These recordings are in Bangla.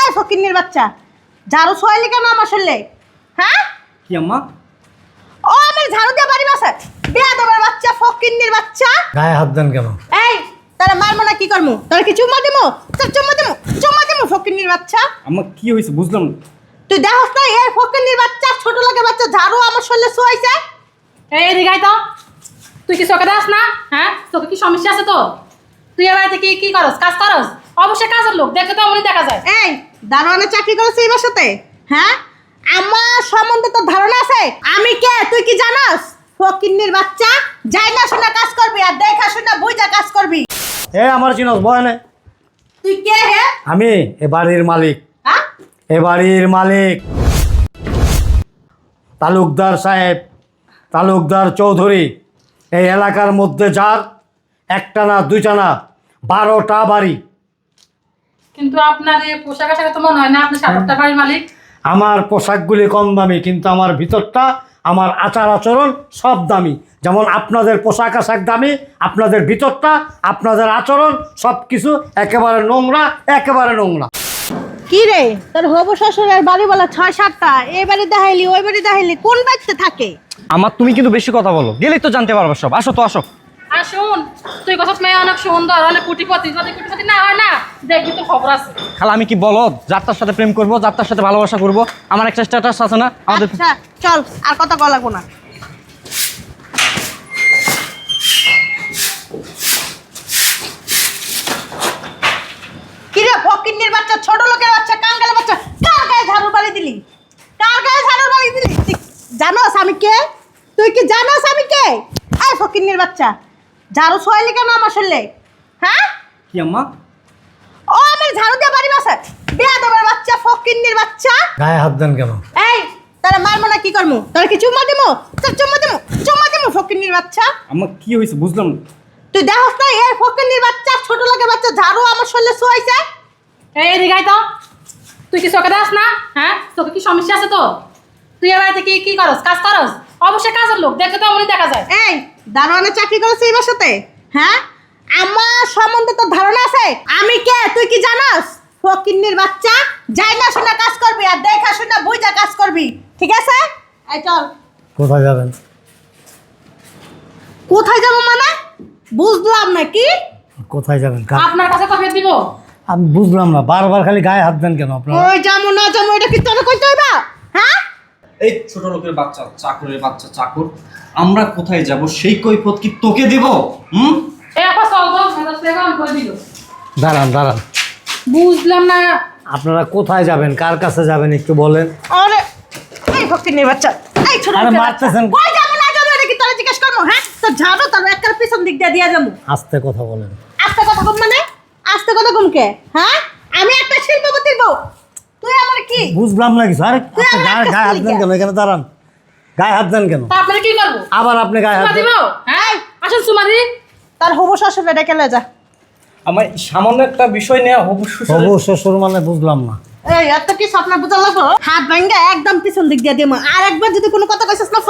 এই ফকিন্নির বাচ্চা ঝাড়ু ছোয়াইলি কেন আমার শরীরে? হ্যাঁ? কি আম্মা? ও আমার ঝাড়ু দিয়ে বাড়ি বাসা। বেয়াদবের বাচ্চা ফকিন্নির বাচ্চা। গায়ে হাত দেন কেন? এই তারা মারবো না কি করব তারা কি চুম্মা দিমু? তোর চুম্মা দিমু চুম্মা দিমু ফকিন্নির বাচ্চা। আম্মা কি হয়েছে বুঝলাম না। তুই দেখস না এই ফকিন্নির বাচ্চা ছোট লোকের বাচ্চা ঝাড়ু আমার শরীরে ছোয়াইছে এই আয় তো। তুই কি চোখে দাস না? হ্যাঁ? তোকে কি সমস্যা আছে তো? তুই এ বাড়িতে কি কি করস? কাজ করস? অবশ্যই কাজের লোক দেখে তো এমনই দেখা যায়। এই দারোয়ানে চাকরি করেছে এই বাসাতে হ্যাঁ? আমার সম্বন্ধে তো ধারণা আছে? আমি কে? তুই কি জানাস? ফকিন্নির বাচ্চা? যাই না শোনা কাজ করবি আর দেখা শোনা বুঝা কাজ করবি। এ আমার চিনস বয় তুই কে হে? আমি এ বাড়ির মালিক। হ্যাঁ? এ বাড়ির মালিক। তালুকদার সাহেব তালুকদার চৌধুরী এই এলাকার মধ্যে যার একটা না দুইটা না বারোটা বাড়ি। কিন্তু আপনার এই পোশাক আশাকে তো মনে হয় না আপনি সাতটা বাড়ির মালিক। আমার পোশাকগুলি কম দামি কিন্তু আমার ভিতরটা আমার আচার আচরণ সব দামি। যেমন আপনাদের পোশাক আশাক দামি আপনাদের ভিতরটা আপনাদের আচরণ সব কিছু একেবারে নোংরা একেবারে নোংরা। কি রে? তোর হবু শ্বশুরের বাড়ি বলা ছয় সাতটা এই বাড়ি দেখাইলি ওই বাড়ি দেখাইলি কোন বাড়িতে থাকে? আমার তুমি কিন্তু বেশি কথা বলো গেলেই তো জানতে পারবে সব। আসো তো আসো। আর শোন তুই কথা মেয়ে অনেক সুন্দর অনেক কোটিপতি যদি কোটিপতি না হয় না দেখবি তোর খবর আছে। খালা আমি কি বলো যাত্রার সাথে প্রেম করব যাত্রার সাথে ভালোবাসা করব? আমার একটা স্ট্যাটাস আছে না? আমাদের আচ্ছা চল আর কথা বলা লাগবো না। কিরে ফকিন্নির বাচ্চা ছোট লোকের বাচ্চা কাঙ্গালের বাচ্চা কার গায়ে ঝাড়ু বাড়ি দিলি? কার গায়ে ঝাড়ু বাড়ি দিলি? তুই জানোস আমি কে? তুই কি জানোস আমি কে? এই ফকিন্নির বাচ্চা। ঝাড়ু ছোয়াইলি কেন আমার শরীরে? হ্যাঁ? কি আম্মা? ও আমার ঝাড়ু দিয়ে বাড়ি বাসা। বেয়াদবের বাচ্চা ফকিন্নির বাচ্চা। গায়ে হাত দেন কেন? এই তারা মারবো না কি করব? তোর কি চুম্মা দিমু তোর চুম্মা দিমু চুম্মা দিমু ফকিন্নির বাচ্চা। আম্মা কি হয়েছে? বুঝলাম না। তুই দেখস না এই ফকিন্নির বাচ্চা ছোট লোকের বাচ্চা ঝাড়ু আমার শরীরে ছোয়াইছে এই এদিকে তো। তুই কি চোখে দাস না? হ্যাঁ? তোকে কি সমস্যা আছে তো? তুই এ বাড়িতে কি কি করস? কাজ করস? অবশ্যই কাজের লোক দেখে তো এমনই দেখা যায়। এই দারোয়ানে চাকরি করেছে এই বাসাতে? হ্যাঁ? আমার সম্বন্ধে তো ধারণা আছে? আমি কে? তুই কি জানাস? ফকিন্নির বাচ্চা? যাই না শোনা কাজ করবি আর দেখা শোনা বুঝা কাজ করবি। ঠিক আছে? এই চল। কোথায় যাবেন? কোথায় যাব মানে? বুঝলাম না কি? কোথায় যাবেন? আপনার কাছে কবে দিব? আমি বুঝলাম না বারবার খালি গায়ে হাত দেন কেন আপনারা? ওই যাব না যাব এটা কি তোর কইতে হইবা? হ্যাঁ? এই ছোট লোকের বাচ্চা চাকরের বাচ্চা চাকর। আমরা কোথায় যাব? সেই কৈফত কি তোকে দিব? হুম? দাঁড়ান দাঁড়ান। বুঝলাম না। আপনারা কোথায় যাবেন? কার কাছে যাবেন একটু বলেন? আরে এই ফকিন্নির বাচ্চা। এই ছোট আরে মারতেছেন। বাচ্চা। কই যাব না যাব? এটা কি তোর জিজ্ঞেস করব? হ্যাঁ তোর ঝাড়ু তোর একটার পিছন দিক দিয়ে দিয়ে যাব। আস্তে কথা বলেন। আস্তে কথা কম মানে? আস্তে কথা কম কে? হ্যাঁ? আমি একটা শিল্পপতির বউ। তুই আমার কি? বুঝলাম না কিছু। আরে গায়ে গায়ে হাত দেন কেন? এখানে দাঁড়ান। গায়ে হাত দেন কেন? আপনারা কি করব? আবার আপনি গায়ে হাত দিব? হ্যাঁ আসুন সুমাদি তার হবু শ্বশুর ডেকে লে যা। আমার সামান্য একটা বিষয় নিয়ে অবশ্যই হবু শ্বশুর মানে বুঝলাম না। এই এত কি স্বপ্ন বুঝা লাগবো? হাত ভাঙ্গা একদম পিছন দিক দিয়ে আর একবার যদি কোনো কথা কইছিস না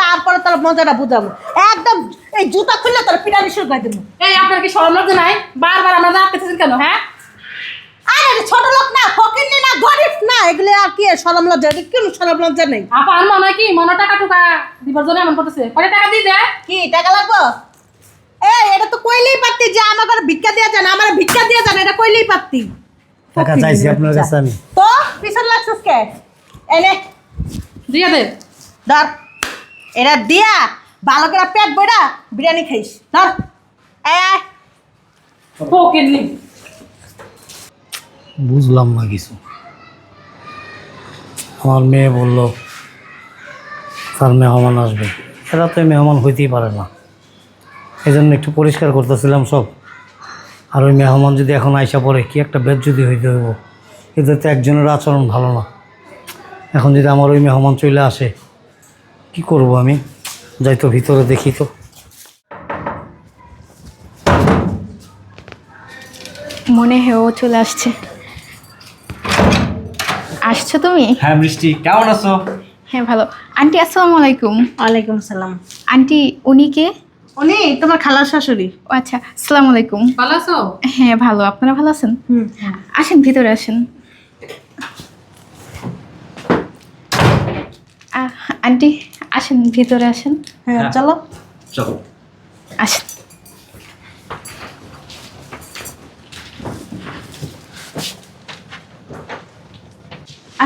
তারপরে তোর মজাটা বুঝাবো। একদম এই জুতা খুললে তোর পিটানি শুরু করে দিবো এই আপনার কি নাই? বারবার আমরা রাখতেছেন কেন হ্যাঁ? আরে ছোট লোক না ফকিন্নি না গরিব না এগুলো আর কি সরম লজ্জা এটা কোনো সরম লজ্জা নেই? আপা আর মনে কি? মনে টাকা টুকা দিবার জন্য এমন করতেছে। কয় টাকা দিয়ে দেয় কি টাকা লাগবো? এই এটা তো কইলেই পারতি যে আমার ভিক্ষা দেওয়া যায় না আমার ভিক্ষা দেওয়া যায় না এটা কইলেই পারতি। টাকা চাইছি আপনার কাছে আমি। তো পিছন লাগছিস কে? এনে দিয়ে দে। ধর। এটা দিয়া ভালো করে পেট বইরা বিরিয়ানি খাইস। ধর। এ। ফকির নি বুঝলাম না কিছু। আমার মেয়ে বলল, তার মেহমান আসবে। এরা তো মেহমান হইতেই পারে না। এই জন্য একটু পরিষ্কার করতেছিলাম সব। আর ওই মেহমান যদি এখন আইসা পড়ে, কি একটা বেদ যদি হইতে হইব? এদের তো একজনের আচরণ ভালো না। এখন যদি আমার ওই মেহমান চলে আসে, কি করব আমি? যাই তো ভিতরে দেখি তো। মনে হয় ও চলে আসছে। আসছো তুমি? হ্যাঁ বৃষ্টি কেমন আছো? হ্যাঁ ভালো। আন্টি আসসালামু আলাইকুম। ওয়ালাইকুম সালাম আন্টি উনি কে? উনি তোমার খালার শাশুড়ি। ও আচ্ছা আসসালামু আলাইকুম। ভালো আছো? হ্যাঁ ভালো। আপনারা ভালো আছেন? হুম। আসেন ভিতরে আসেন। আহ, আন্টি আসেন ভিতরে আসেন। হ্যাঁ হ্যাঁ। চলো। চলো। আসেন।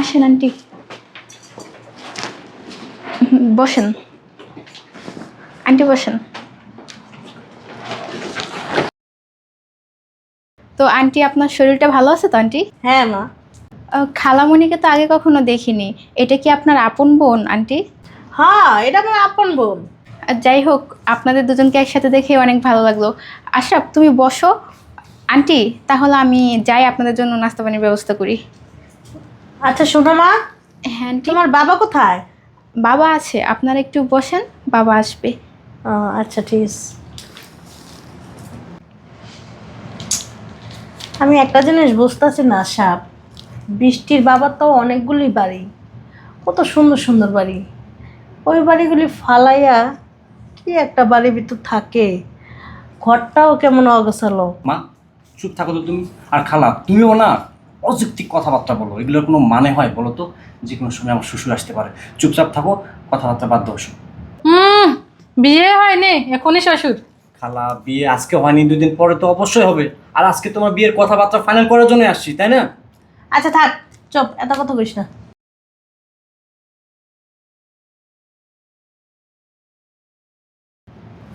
আসেন আন্টি। বসেন। আন্টি বসেন। তো আন্টি আপনার শরীরটা ভালো আছে তো আন্টি? হ্যাঁ মা। খালামণিকে তো আগে কখনো দেখিনি। এটা কি আপনার আপন বোন আন্টি? হ্যাঁ এটা আমার আপন বোন। আর যাই হোক আপনাদের দুজনকে একসাথে দেখে অনেক ভালো লাগল। আশরাফ তুমি বসো। আন্টি তাহলে আমি যাই আপনাদের জন্য নাস্তা পানির ব্যবস্থা করি। আচ্ছা শোনো মা। হ্যাঁ আন্টি তোমার বাবা কোথায়? বাবা আছে আপনারা একটু বসেন বাবা আসবে। ও আচ্ছা ঠিক আছে। আমি একটা জিনিস বুঝতেছি না সাপ। বৃষ্টির বাবার তো অনেকগুলি বাড়ি। কত সুন্দর সুন্দর বাড়ি। ওই বাড়িগুলি ফালাইয়া কি একটা বাড়ির ভিতর থাকে? ঘরটাও কেমন অগোছালো। মা চুপ থাকো তো তুমি। আর খালা তুমিও না। অযৌক্তিক কথাবার্তা বলো এগুলোর কোনো মানে হয় বলো তো? যে কোনো সময় আমার শ্বশুর আসতে পারে। চুপচাপ থাকো কথাবার্তা বাদ দাও সব। হুম বিয়ে হয়নি এখনই শ্বশুর। খালা বিয়ে আজকে হয়নি দুদিন পরে তো অবশ্যই হবে। আর আজকে তোমার বিয়ের কথাবার্তা ফাইনাল করার জন্য আসছি তাই না? আচ্ছা থাক চপ এত কথা কইস না।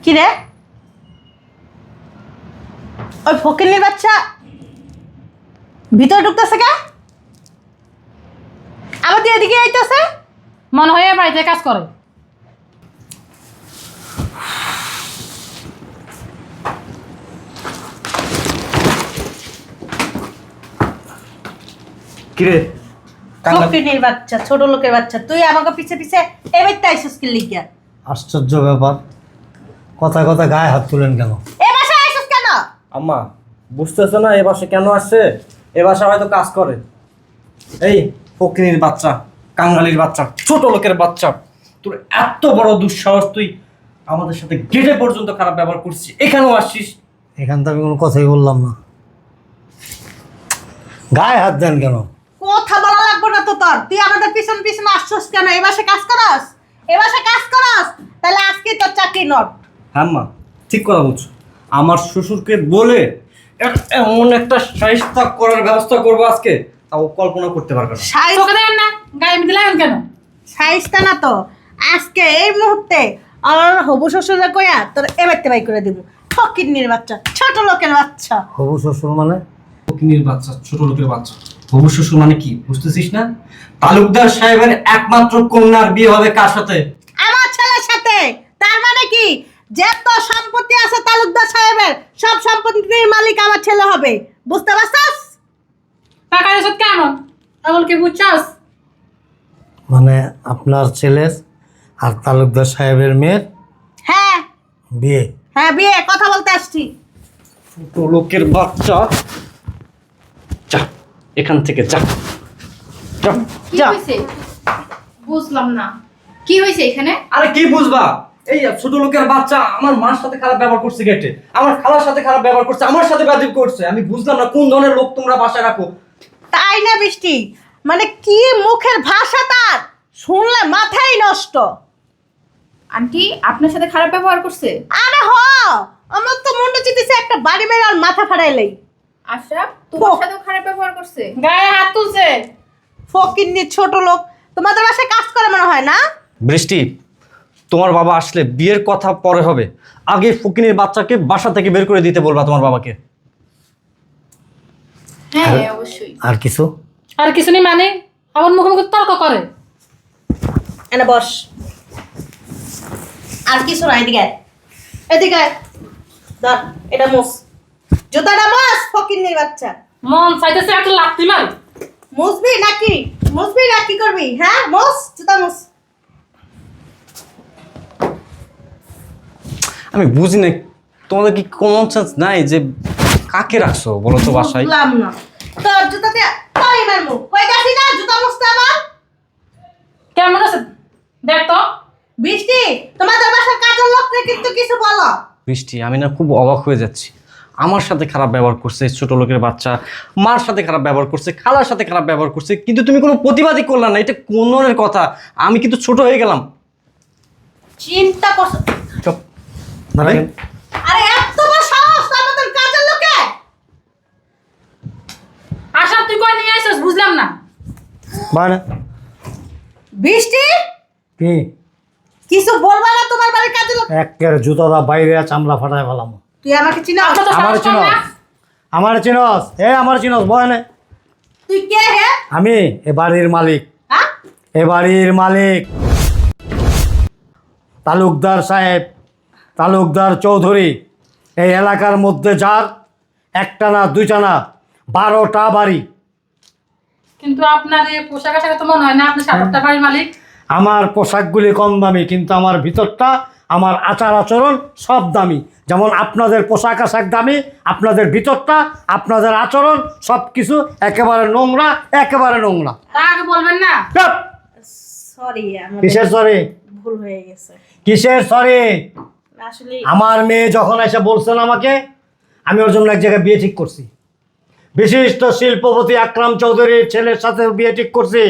কি রে? ওই ফকিরনির বাচ্চা? ভিতরে ঢুকতেছে কে? আবার দিয়ে এদিকে আইতেছে? মনে হয় বাড়িতে কাজ করে। কিরে? বাচ্চা ছোট লোকের বাচ্চা। তুই আমাকে পিছে পিছে এবারতে আইসিস কি লিখিয়া আশ্চর্য ব্যাপার। কথা কথা গায়ে হাত তুলেন কেন? এ বাসায় আইসিস কেন? আম্মা বুঝতেছো না এ বাসে কেন আসছে? এ বাসা হয়তো কাজ করে। এই ফকিনীর বাচ্চা কাঙ্গালির বাচ্চা ছোট লোকের বাচ্চা। তোর এত বড় দুঃসাহস তুই আমাদের সাথে গেটে পর্যন্ত খারাপ ব্যবহার করছিস। এখানেও আসছিস। এখান থেকে আমি কোনো কথাই বললাম না। গায়ে হাত দেন কেন? কথা বলা লাগবে না তো তোর। তুই আমাদের পিছন পিছন আসছস কেন? এ মাসে কাজ করাস? এ মাসে কাজ করাস? তাহলে আজকে তোর চাকরি নট। হ্যাঁ মা ঠিক কথা বলছো। আমার শ্বশুরকে বলে এমন একটা সাহিস্তা করার ব্যবস্থা করব আজকে তাও কল্পনা করতে পারবে না। চোখে দেখেন না? গায়ে লাগেন কেন? সাইজটা না তো। আজকে এই মুহূর্তে আমার হবু শ্বশুরে কইয়া তোর এবারতে বাই করে দিব। ফকিরনির বাচ্চা ছোট লোকের বাচ্চা। হবু শ্বশুর মানে? ফকিনীর বাচ্চা ছোট লোকের বাচ্চা। হবু শ্বশুর মানে কি বুঝতেছিস না? তালুকদার সাহেবের একমাত্র কন্যার বিয়ে হবে কার সাথে? আমার ছেলের সাথে। তার মানে কি? যত সম্পত্তি আছে তালুকদার সাহেবের সব সম্পত্তির মালিক আমার ছেলে হবে। বুঝতে পারছস? টাকা এসব কেমন? এমন কি বুঝছাস? মানে আপনার ছেলের আর তালুকদার সাহেবের মেয়ের হ্যাঁ। বিয়ে? হ্যাঁ বিয়ে কথা বলতে আসছি। ছোট লোকের বাচ্চা। যা এখান থেকে যা। যা। কি। হয়েছে বুঝলাম না। কি হয়েছে এখানে? আরে কি বুঝবা? এই ছোট লোকের বাচ্চা আমার মার সাথে খারাপ ব্যবহার করছে গেটে আমার খালার সাথে খারাপ ব্যবহার করছে আমার সাথে বাজিব করছে। আমি বুঝলাম না কোন ধরনের লোক তোমরা বাসায় রাখো। তাই না বৃষ্টি? মানে কি মুখের ভাষা তার? শুনলে মাথাই নষ্ট। আন্টি আপনার সাথে খারাপ ব্যবহার করছে? আরে হ! আমার তো মনে চিতেছে একটা বাড়ি মেরে আর মাথা ফাড়াইলেই আশরাফ তোমার সাথেও খারাপ ব্যবহার করছে? গায়ে হাত তুলছে। ফকিন্নির ছোট লোক। তোমাদের বাসায় কাজ করে মনে হয় না? বৃষ্টি তোমার বাবা আসলে বিয়ের কথা পরে হবে। আগে ফকিনের বাচ্চাকে বাসা থেকে বের করে দিতে বলবা তোমার বাবাকে। হ্যাঁ অবশ্যই। আর কিছু? আর কিছু নেই মানে? আমার মুখে মুখে তর্ক করে। এনে বস। আর কিছু না এদিকে আয়। এদিকে আয়। ধর এটা মোস। জুতাটা মোস ফকিন্নির বাচ্চা। মন চাইতেছে একটা লাগতি মার। মুসবি নাকি? মুসবি না কি করবি? হ্যাঁ মোস জুতা মোস। আমি বুঝি না তোমাদের কি কমন সেন্স নাই যে কাকে রাখছো বলো তো বাসায়? বুঝলাম না। তোর জুতা দিয়ে তাই মারমু? কই যাসি না? জুতা মুছতে আমার কেমন আছে দেখ তো। বৃষ্টি তোমাদের বাসার কাজের লোকরে কিন্তু কিছু বলো। বৃষ্টি আমি না খুব অবাক হয়ে যাচ্ছি। আমার সাথে খারাপ ব্যবহার করছে ছোট লোকের বাচ্চা মার সাথে খারাপ ব্যবহার করছে খালার সাথে খারাপ ব্যবহার করছে কিন্তু তুমি কোনো প্রতিবাদই করলে না। এটা কোন কথা? আমি কিন্তু ছোট হয়ে গেলাম। চিন্তা করছ দাঁড়ান। আরে এত বড় সাহস আমাদের কাজের লোকে! আশরাফ তুই কই নিয়ে আইছস? বুঝলাম না। মানে বৃষ্টি? কি? কিছু বলবা না তোমার বাড়ির কাজের লোক? একের জুতোটা বাইরে চামড়া ফাটায় ফেলাম। তুই আমাকে চিনা আমার চিনস। আমার চিনস। এ আমার চিনস বয়নে তুই কে হে? আমি এ বাড়ির মালিক। হ্যাঁ? এ বাড়ির মালিক। তালুকদার সাহেব। তালুকদার চৌধুরী এই এলাকার মধ্যে যার একটা না দুইটা না বারোটা বাড়ি। কিন্তু আপনার এই পোশাক আশাকে তো মনে হয় না আপনি সাতটা বাড়ির মালিক। আমার পোশাকগুলি কম দামি কিন্তু আমার ভিতরটা আমার আচার আচরণ সব দামি। যেমন আপনাদের পোশাক আশাক দামি আপনাদের ভিতরটা আপনাদের আচরণ সব কিছু একেবারে নোংরা একেবারে নোংরা। তা আগে বলবেন না? সরি আমার কিসের সরি ভুল হয়ে গেছে। কিসের সরি আমার মেয়ে যখন এসে বলছেন আমাকে আমি ওর জন্য এক জায়গায় বিয়ে ঠিক করছি। বিশিষ্ট শিল্পপতি আকরাম চৌধুরীর ছেলের সাথে বিয়ে ঠিক করছি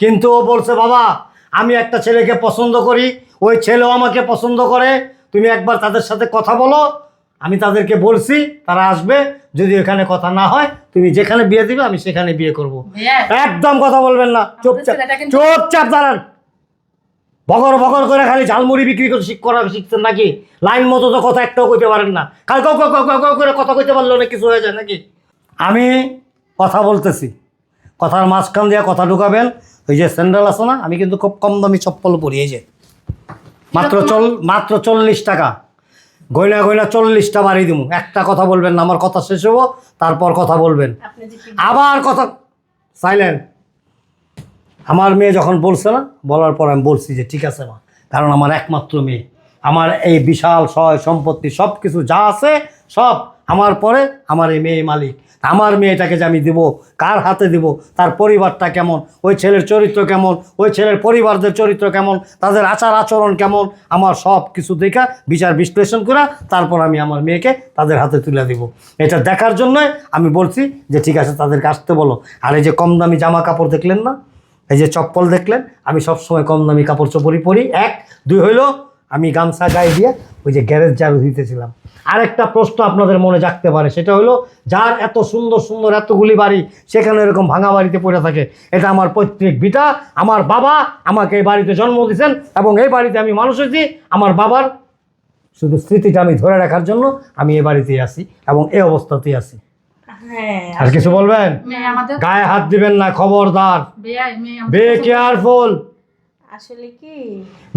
কিন্তু ও বলছে বাবা আমি একটা ছেলেকে পছন্দ করি ওই ছেলেও আমাকে পছন্দ করে তুমি একবার তাদের সাথে কথা বলো আমি তাদেরকে বলছি তারা আসবে যদি এখানে কথা না হয় তুমি যেখানে বিয়ে দিবে আমি সেখানে বিয়ে করব। একদম কথা বলবেন না চুপচাপ চুপচাপ দাঁড়ান। বগর বগর করে খালি ঝালমুড়ি বিক্রি করে শিখ করা শিখছেন নাকি? লাইন মতো তো কথা একটাও কইতে পারেন না। খালি কাউ কাউ কাউ কাউ করে কথা কইতে পারল না কিছু হয়ে যায় নাকি? আমি কথা বলতেছি। কথার মাঝখান দিয়ে কথা ঢুকাবেন। ওই যে স্যান্ডেল আছে না আমি কিন্তু খুব কম দামি চপ্পল পরি এই যে। মাত্র চল মাত্র চল্লিশ টাকা। গয়না গয়না চল্লিশটা বাড়ি দিব একটা কথা বলবেন না আমার কথা শেষ হব তারপর কথা বলবেন। আবার কথা সাইলেন্ট আমার মেয়ে যখন বলছে না, বলার পর আমি বলছি যে, ঠিক আছে মা, কারণ আমার একমাত্র মেয়ে। আমার এই বিশাল সয় সম্পত্তি সব কিছু যা আছে সব আমার পরে আমার এই মেয়ে মালিক। আমার মেয়েটাকে যে আমি দেবো, কার হাতে দিব, তার পরিবারটা কেমন, ওই ছেলের চরিত্র কেমন, ওই ছেলের পরিবারদের চরিত্র কেমন, তাদের আচার আচরণ কেমন, আমার সব কিছু দেখা, বিচার বিশ্লেষণ করে, তারপর আমি আমার মেয়েকে তাদের হাতে তুলে দিব। এটা দেখার জন্যই আমি বলছি যে, ঠিক আছে, তাদেরকে আসতে বলো। আর এই যে কম দামি জামা কাপড় দেখলেন না এই যে চপ্পল দেখলেন, আমি সবসময় কম দামি কাপড় চোপড়ই পরি। এক, দুই হইল, আমি গামছা গায়ে দিয়ে ওই যে গ্যারেজ ঝাড়ু দিতেছিলাম। আরেকটা প্রশ্ন আপনাদের মনে জাগতে পারে, সেটা হলো যার এত সুন্দর সুন্দর এতগুলি বাড়ি সেখানে এরকম ভাঙা বাড়িতে পড়ে থাকে, এটা আমার পৈতৃক বিটা আমার বাবা আমাকে এই বাড়িতে জন্ম দিয়েছেন এবং এই বাড়িতে আমি মানুষ হয়েছি, আমার বাবার শুধু স্মৃতিটা আমি ধরে রাখার জন্য আমি এ বাড়িতেই আসি এবং এই অবস্থাতেই হ্যাঁ আর কিছু বলবেন? গায়ে হাত দিবেন না খবরদার। বে কেয়ারফুল আসলে কি?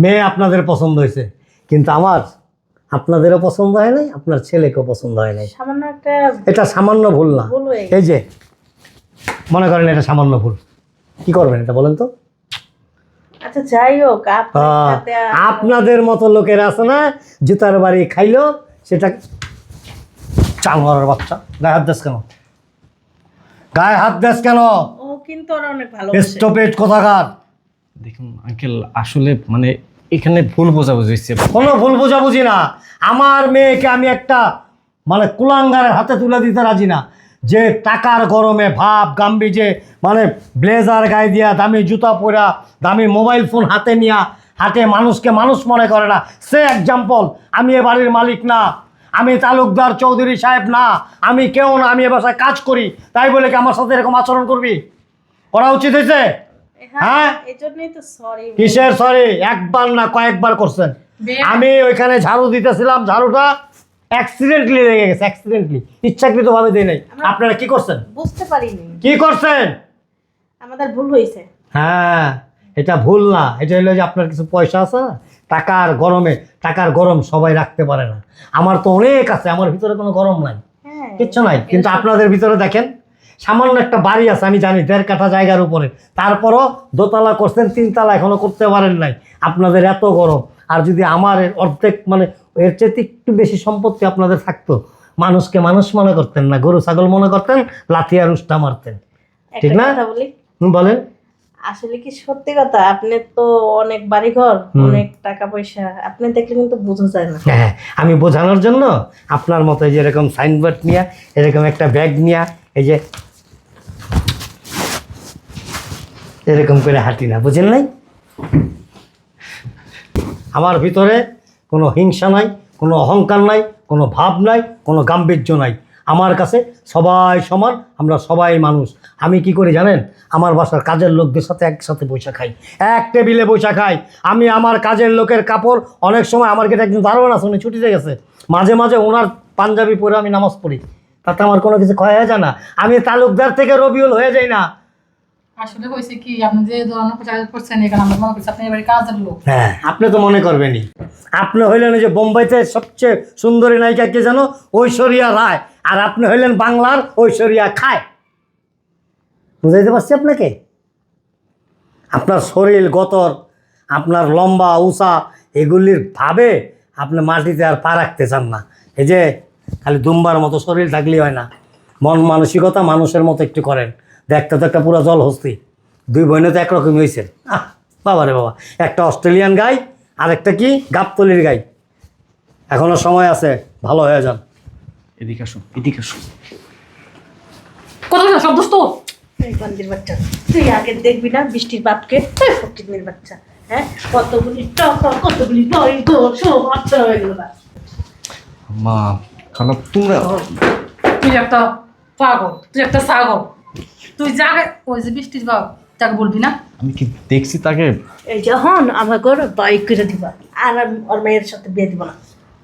মেয়ে আপনাদের পছন্দ হয়েছে কিন্তু আমার আপনাদেরও পছন্দ হয় নাই আপনার ছেলেকেও পছন্দ হয় নাই। সামান্য একটা এটা সামান্য ভুল না। এই যে মনে করেন এটা সামান্য ভুল। কি করবেন এটা বলেন তো? আচ্ছা যাই হোক আপনাদের মতো লোকের আছে না জুতার বাড়ি খাইলো সেটা চাঙ্গরের বাচ্চা। গায়ে হাত দেশ কেন? গায়ে হাত দেশ কেন? ও কিন্তু ওরা অনেক ভালো স্টপেজ কোথাকার। দেখুন আঙ্কেল আসলে মানে এখানে ভুল বোঝাবুঝি হচ্ছে। কোনো ভুল বোঝাবুঝি না। আমার মেয়েকে আমি একটা মানে কুলাঙ্গারের হাতে তুলে দিতে রাজি না। যে টাকার গরমে ভাব গাম্বিজে মানে ব্লেজার গায়ে দিয়া দামি জুতা পরা দামি মোবাইল ফোন হাতে নিয়া হাতে মানুষকে মানুষ মনে করে না। সে এক্সাম্পল আমি এ বাড়ির মালিক না। আমি তালুকদার চৌধুরী সাহেব না আমি কেউ না আমি এ বাসায় কাজ করি। তাই বলে কি আমার সাথে এরকম আচরণ করবি? করা উচিত হয়েছে? হ্যাঁ? হ্যাঁ? কিসের সরি একবার না কয়েকবার করছেন। আমি ওইখানে ঝাড়ু দিতেছিলাম ঝাড়ুটা অ্যাক্সিডেন্টলি লেগে গেছে অ্যাক্সিডেন্টলি ইচ্ছাকৃতভাবে দিই নাই। আপনারা কি করছেন? বুঝতে পারিনি। কি করছেন? আমাদের ভুল হয়েছে। হ্যাঁ এটা ভুল না। এটা হলো যে আপনার কিছু পয়সা আছে না? টাকার গরমে টাকার গরম সবাই রাখতে পারে না। আমার তো অনেক আছে আমার ভিতরে কোনো গরম নাই। হ্যাঁ কিচ্ছু নাই। কিন্তু আপনাদের ভিতরে দেখেন সামান্য একটা বাড়ি আছে আমি জানি দেড় কাঠা জায়গার উপরে। তারপরও দোতলা করছেন তিনতলা এখনও করতে পারেন নাই। আপনাদের এত গরম। আর যদি আমার অর্ধেক মানে এর চেয়ে একটু বেশি সম্পত্তি আপনাদের থাকতো মানুষকে মানুষ মনে করতেন না গরু ছাগল মনে করতেন লাথি আর উষ্টা মারতেন। ঠিক না? বলেন। আসলে কি সত্যি কথা? আপনি তো অনেক বাড়িঘর। অনেক টাকা পয়সা আপনি দেখলে কিন্তু বোঝা যায় না। হ্যাঁ আমি বোঝানোর জন্য আপনার মতো যে এরকম সাইনবোর্ড নিয়ে এরকম একটা ব্যাগ নিয়ে এই যে এরকম করে হাঁটি না বুঝেন নাই? আমার ভিতরে কোনো হিংসা নাই কোনো অহংকার নাই কোনো ভাব নাই কোনো গাম্ভীর্য নাই। আমার কাছে সবাই সমান, আমরা সবাই মানুষ। আমি কি করি জানেন? আমার বাসার কাজের লোকদের সাথে একসাথে বৈশা খাই। এক টেবিলে বৈশা খাই। আমি আমার কাজের লোকের কাপড়, অনেক সময় আমার গেটে একদিন দারোয়ান আছে, উনি ছুটিতে গেছে। মাঝে মাঝে ওনার পাঞ্জাবি পরে আমি নামাজ পড়ি। তাতে আমার কোনো কিছু ক্ষয় হয়ে যায় না। আমি তালুকদার থেকে রবিউল হয়ে যাই না। আসলে হয়েছে কি, আপনি যে ধরনের প্রচার করছেন এখানে আমরা মনে করছি আপনি এবারে কাজের লোক। হ্যাঁ আপনি তো মনে করবেনই। আপনি হইলেন যে বোম্বাইতে সবচেয়ে সুন্দরী নায়িকা কে জানো ঐশ্বরিয়া রায়। আর আপনি হইলেন বাংলার ঐশ্বরিয়া খায়। বুঝাইতে পারছি আপনাকে? আপনার শরীর, গতর, আপনার লম্বা উষা এগুলির ভাবে আপনি মাটিতে আর পা রাখতে চান না। এই যে খালি দুম্বার মতো শরীর থাকলেই হয় না। মন মানসিকতা মানুষের মতো একটু করেন। দেখতে তো একটা পুরো জল হস্তি। দুই বোনে তো একরকম হয়েছে আহ বাবা রে বাবা। একটা অস্ট্রেলিয়ান গাই আর একটা কি? গাবতলির গাই। এখনও সময় আছে ভালো হয়ে যান। এদিকে আসো এদিকে আসো কত সব দোস্ত? বান্দির বাচ্চা তুই আগে দেখবি না বৃষ্টির বাপকে? বাচ্চা হ্যাঁ? কতগুলি টাকা কতগুলি নয় দোষ আচ্ছা হয়ে গেল মা খালা তোমরা তুই একটা পাগল তুই একটা ছাগল। তুই যাকে ওই যে বৃষ্টির বাপ তাকে বলবি না? আমি কি দেখছি তাকে? এই যখন আমার ঘরে বাইক করে দিবা। আর ওর মেয়ের সাথে বিয়ে দিব না।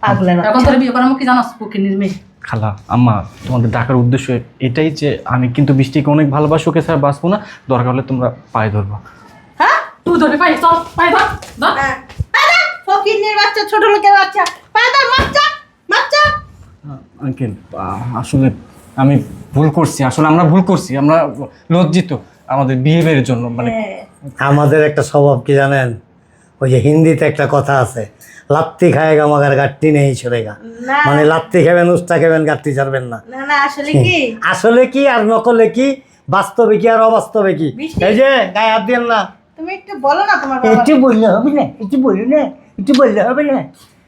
পাগলের। এখন তোর বিয়ে করার মুখ কি জানাস? পুকিনির মেয়ে। খালা আম্মা তোমাদের ডাকার উদ্দেশ্য এটাই যে আমি কিন্তু বৃষ্টিকে অনেক ভালোবাসি ওকে ছাড়া বাঁচবো না। দরকার হলে তোমরা পায়ে ধরবা। হ্যাঁ? তুই ধরবি পাই চল পাই ধর ধর। ফকিরনির বাচ্চা ছোট লোকের বাচ্চা। পায়দার বাচ্চা বাচ্চা আঙ্কেল আসলে আমি ভুল করছি আসলে আমরা ভুল করছি আমরা লজ্জিত আমাদের বিহেভিয়ারের জন্য মানে হ্যাঁ। আমাদের একটা স্বভাব কি জানেন? ওই যে হিন্দিতে একটা কথা আছে লাত্তি খায়গা মাগার গাট্টি নেই ছড়েগা। না। মানে লাত্তি খাবেন উস্তা খাবেন গাট্টি ছাড়বেন না। না না আসলে কি? আসলে কি আর নকলে কি? বাস্তবে কি আর অবাস্তবে কি? এই যে গায়ে হাত দিন না। তুমি একটু বলো না তোমার একটু বললে হবে না একটু বললে না একটু বললে হবে না।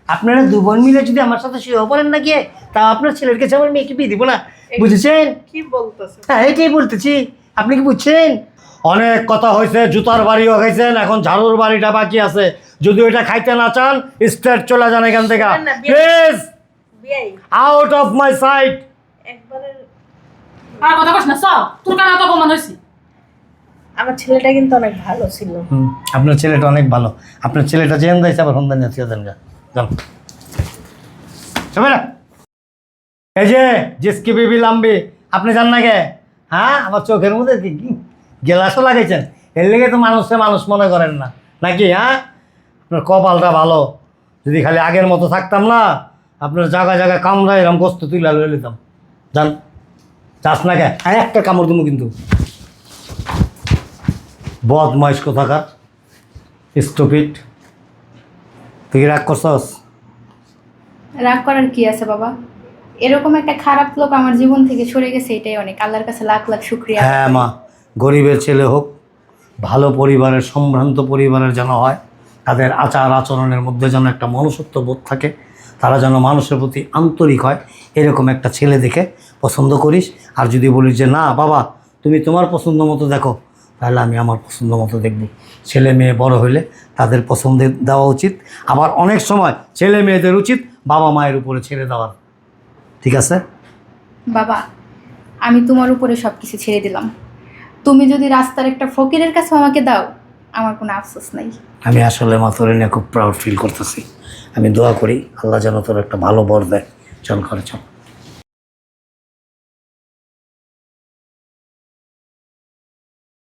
আপনারা দু বোন মিলে যদি আমার সাথে শুয়ে পড়েন না গিয়ে তা আপনার ছেলের কাছে আমার মেয়েকে বিয়ে দিব না। বুঝেছেন? কি বলতেছে হ্যাঁ এটাই বলতেছি। আপনি কি বুঝছেন? অনেক কথা হয়েছে জুতার বাড়িও খাইছেন এখন ঝাড়ুর বাড়িটা বাকি আছে। যদি ওইটা খাইতে না চান স্ট্রেট চলে যান এখান থেকে। Please! Out of my sight আর কথা কস না চল তোর কারণে তো অপমান হয়েছি? আমার ছেলেটা কিন্তু অনেক ভালো ছিল। আপনার ছেলেটা অনেক ভালো। আপনার ছেলেটা জেন দিয়েছে আবার সন্ধান যাচ্ছে দেন গা। যান। চবে না এই যে জিসকি বিবি লাম্বি, আপনি জান না কে? হ্যাঁ আমার চোখের মধ্যে গেলাসও লাগাইছেন? এর লেগে তো মানুষে মানুষ মনে করেন না। নাকি হ্যাঁ? আপনার কপালটা ভালো। যদি খালি আগের মতো থাকতাম না, আপনার জায়গা জায়গায় কামড়া এরকম গোস্ত তুলে লয়ে নিতাম যান। চাস না কে? হ্যাঁ একটা কামড় দেবো কিন্তু। বদমাইশ কোথাকার? স্টুপিড। তুই রাগ করছস? রাগ করার কি আছে বাবা? এরকম একটা খারাপ লোক আমার জীবন থেকে সরে গেছে, এটাই অনেক। আল্লাহর কাছে লাখ লাখ শুক্রিয়া। হ্যাঁ মা, গরিবের ছেলে হোক, ভালো পরিবারের, সম্ভ্রান্ত পরিবারের যেন হয়, তাদের আচার আচরণের মধ্যে যেন একটা মনুষ্যত্ব বোধ থাকে, তারা যেন মানুষের প্রতি আন্তরিক হয়, এরকম একটা ছেলে দেখে পছন্দ করিস। আর যদি বলিস যে, না বাবা, তুমি তোমার পছন্দ মতো দেখো, তাহলে আমি আমার পছন্দ মতো দেখব। ছেলে মেয়ে বড় হইলে তাদের পছন্দে দেওয়া উচিত। আবার অনেক সময় ছেলে মেয়েদের উচিত বাবা মায়ের উপরে ছেড়ে দেওয়ার। ঠিক আছে? বাবা আমি তোমার উপরে সব কিছু ছেড়ে দিলাম। তুমি যদি রাস্তার একটা ফকিরের কাছে আমাকে দাও আমার কোনো আফসোস নাই। আমি আসলে মাথরে নিয়ে খুব প্রাউড ফিল করতেছি। আমি দোয়া করি আল্লাহ যেন তোর একটা ভালো বর দেয়। চল করে চল।